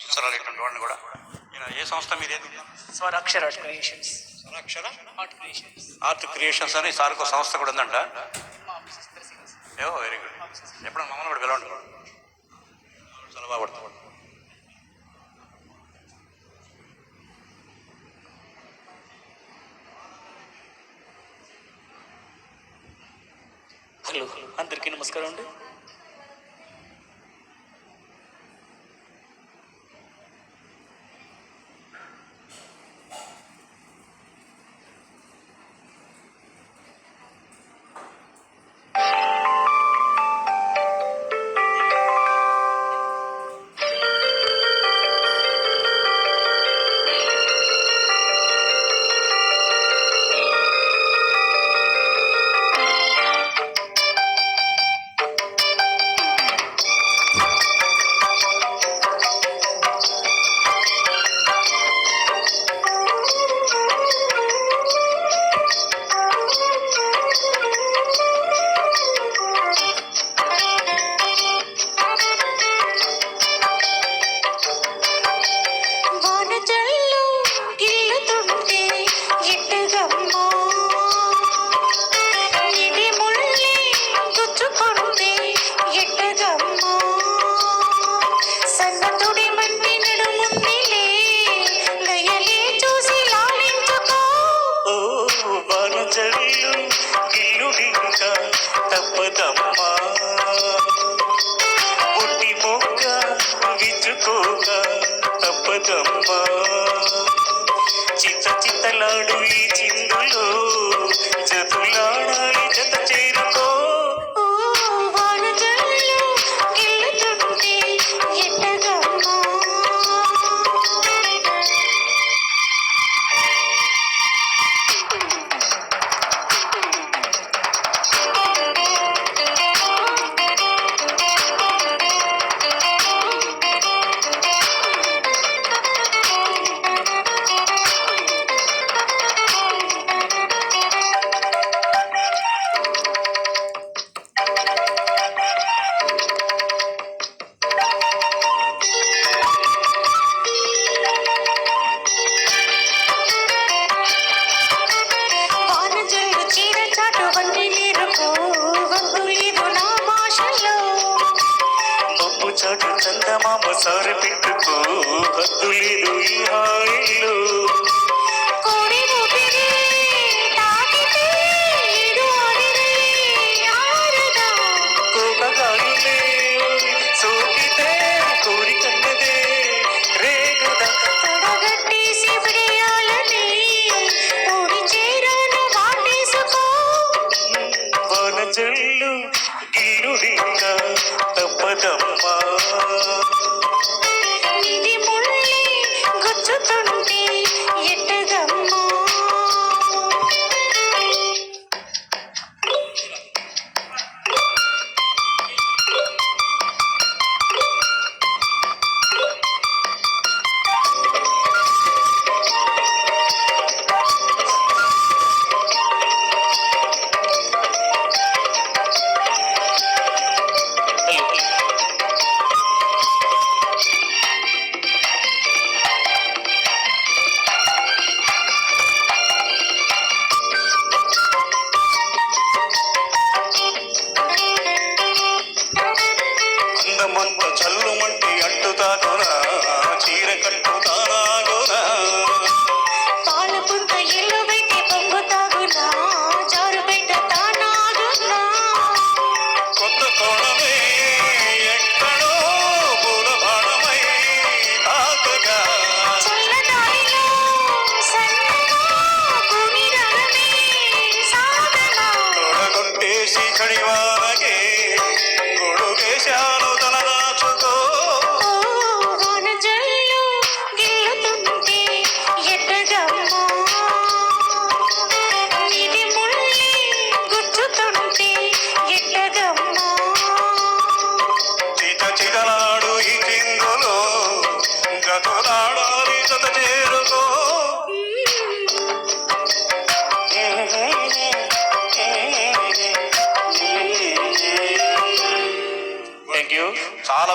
సంవత్సరాలు ఇటువంటి వాడిని కూడా. ఏ సంస్థ మీద Swarakshara creations. Akshara art creations. Art creations అని సార్కు సంస్థ కూడా ఉందంట. ఏవో వెరీ గుడ్. ఎప్పుడన్నా మమ్మల్ని కూడా పిలవండి. చాలా బాగా పడుతుంది. హలో. అందరికీ నమస్కారం అండి. తప్పదమ్మా పుట్టి మొక్క విచ్చుకోక తప్పదమ్మా చిత్త చిత్తలాడు ఈ చిందులో చాటు చందమామ సారి పెట్టుకో. హద్దు లేదు ఈ హాయిలో. తొడగొట్టేసి కడివానగే గొడుగేశాను తన థ్యాంక్ యూ చాలా